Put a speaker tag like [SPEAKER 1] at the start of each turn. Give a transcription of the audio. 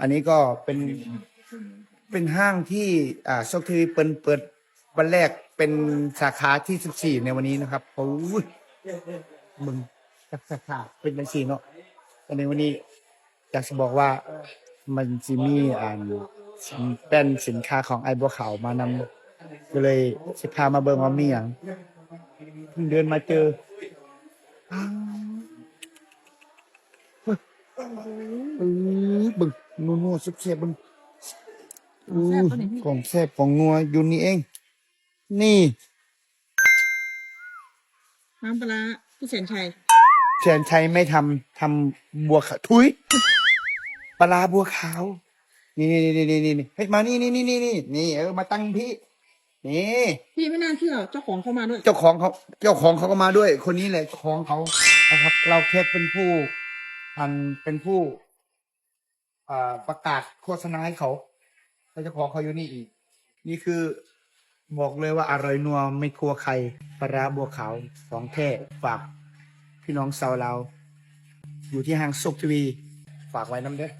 [SPEAKER 1] อันนี้ก็เป็นเป็นห้างที่อ่าโชคทีวีเปิดเปิดวันแรกเป็นสาขาที่สิบสี่ในวันนี้นะครับโอ้ยมึงจากสาขาเป็นบัญชีเนาะแต่ในวันนี้อยากจะบอกว่ามันจะมีอ่าเป็นสินค้าของไอ้บัวขาวมานำก็เลยสิพามาเบิ่งว่ามีอย่างเพิ่งเดินมาเจอออ นัวๆสุดเสียบเบิ่ง
[SPEAKER 2] ของแซ่บปะเนี่ยพี่
[SPEAKER 1] ของแซ่บของนัวอยู่นี่เอง นี่
[SPEAKER 2] น้ำปลาร้าพี่เสนชัย
[SPEAKER 1] แชนชัยไม่ทำทำบัวขาวทุยปลาร้าบัวขาวนี่นี่นี่นี่นี่นี่เฮ้ยมานี่นี่นี่นี่นี่นี่เออมาตั้งพี่นี่
[SPEAKER 2] พี่ไม่น่าเชื่อเจ้าของเข้ามาด้วย
[SPEAKER 1] เจ้าของเขาเจ้าของเขาก็มาด้วย คนนี้แหละเจ้าของเขานะครับ เราแค่เป็นผู้อันเป็นผู้ อ่าประกาศโฆษณาให้เขาแล้วเจ้าของเขาอยู่นี่อีก นี่คือบอกเลยว่าอร่อยนัวไม่ครัวใครปลาร้าบัวขาวของแท้ฝากพี่น้องชาวเราวอยู่ที่ห้างสุกทีวี ฝากไว้น้ำเด้อ